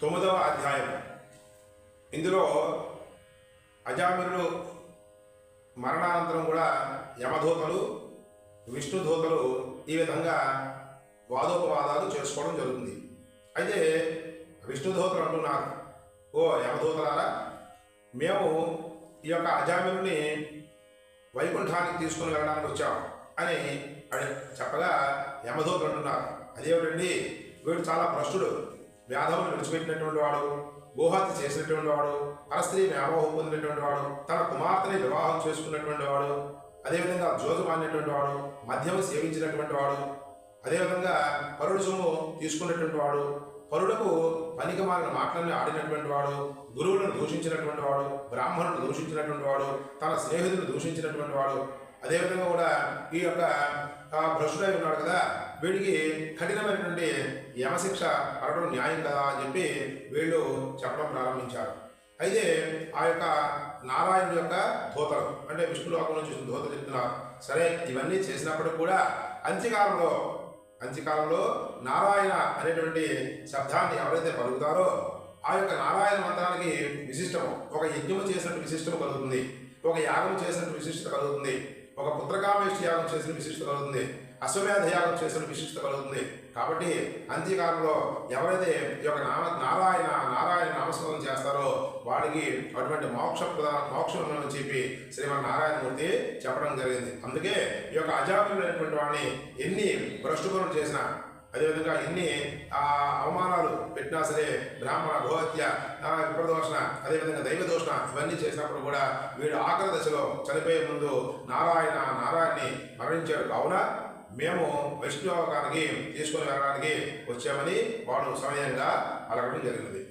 తొమ్మిదవ అధ్యాయం ఇందులో అజామిరుడు మరణానంతరం కూడా యమధూతలు విష్ణుధూతలు ఈ విధంగా వాదోపవాదాలు చేసుకోవడం జరుగుతుంది. అయితే విష్ణుధూతలు అంటున్నారు ఓ యమధూతలారా మేము ఈ యొక్క అజామిరుని వైకుంఠానికి తీసుకుని వెళ్ళడానికి వచ్చాం అని చెప్పగా యమధూతలు అంటున్నారు. అదేమిటండి? వీడు చాలా భ్రష్టుడు. వ్యాధములు విడిచిపెట్టినటువంటి వాడు గోహత్య చేసినటువంటి వాడు పరస్త్రీ వ్యామోహం పొందినటువంటి వాడు తన కుమార్తెని వివాహం చేసుకున్నటువంటి వాడు అదేవిధంగా జోజమాడినటువంటి వాడు మద్యం సేవించినటువంటి వాడు అదేవిధంగా పరుడు సొమ్ము తీసుకున్నటువంటి వాడు పరులకు పనికి మారిన మాటలని ఆడినటువంటి వాడు గురువులను దూషించినటువంటి వాడు బ్రాహ్మణులను దూషించినటువంటి వాడు తన స్నేహితులను దూషించినటువంటి వాడు అదేవిధంగా కూడా ఈ యొక్క భ్రష్డై భ్రష్టుడై ఉన్నాడు కదా వీడికి కఠినమైనటువంటి యమశిక్ష పడడం న్యాయం కదా అని చెప్పి వీళ్ళు చెప్పడం ప్రారంభించారు. అయితే ఆ యొక్క నారాయణుడు యొక్క ధోతలు అంటే విష్ణులోకం నుంచి వచ్చిన ధోతలు చెప్తున్నారు సరే ఇవన్నీ చేసినప్పటికి కూడా అంత్యకాలంలో అంత్యకాలంలో నారాయణ అనేటువంటి శబ్దాన్ని ఎవరైతే పలుకుతారో ఆ యొక్క నారాయణ మంత్రానికి విశిష్టము ఒక యజ్ఞము చేసినట్టు విశిష్టము కలుగుతుంది ఒక యాగం చేసినట్టు విశిష్టత కలుగుతుంది. ఒక పుత్రకామేష్టి యాగం చేసిన విశిష్టత కలుగుతుంది. అశ్వమేధ యాగం చేసిన విశిష్టత కలుగుతుంది. కాబట్టి అంత్యకాలంలో ఎవరైతే ఈ యొక్క నామ నారాయణ నారాయణ నామస్మరణం చేస్తారో వాడికి అటువంటి మోక్ష ప్రధాన మోక్షం అని చెప్పి శ్రీమన్ నారాయణమూర్తి చెప్పడం జరిగింది. అందుకే ఈ యొక్క అజామినటువంటి వాడిని ఎన్ని భ్రష్టు చేసినా అదేవిధంగా ఎన్ని ఆ, అవమానాలు పెట్టినా సరే బ్రాహ్మణ గోహత్య విప్రదోషణ అదేవిధంగా దైవ దోషణ ఇవన్నీ చేసినప్పుడు కూడా వీడు ఆఖరి దశలో చనిపోయే ముందు నారాయణ నారాయణని మరణించాడు. కావున మేము వైష్ణవకానికి తీసుకొని వెళ్ళడానికి వచ్చామని వాడు సమయంగా అడగడం జరిగినది.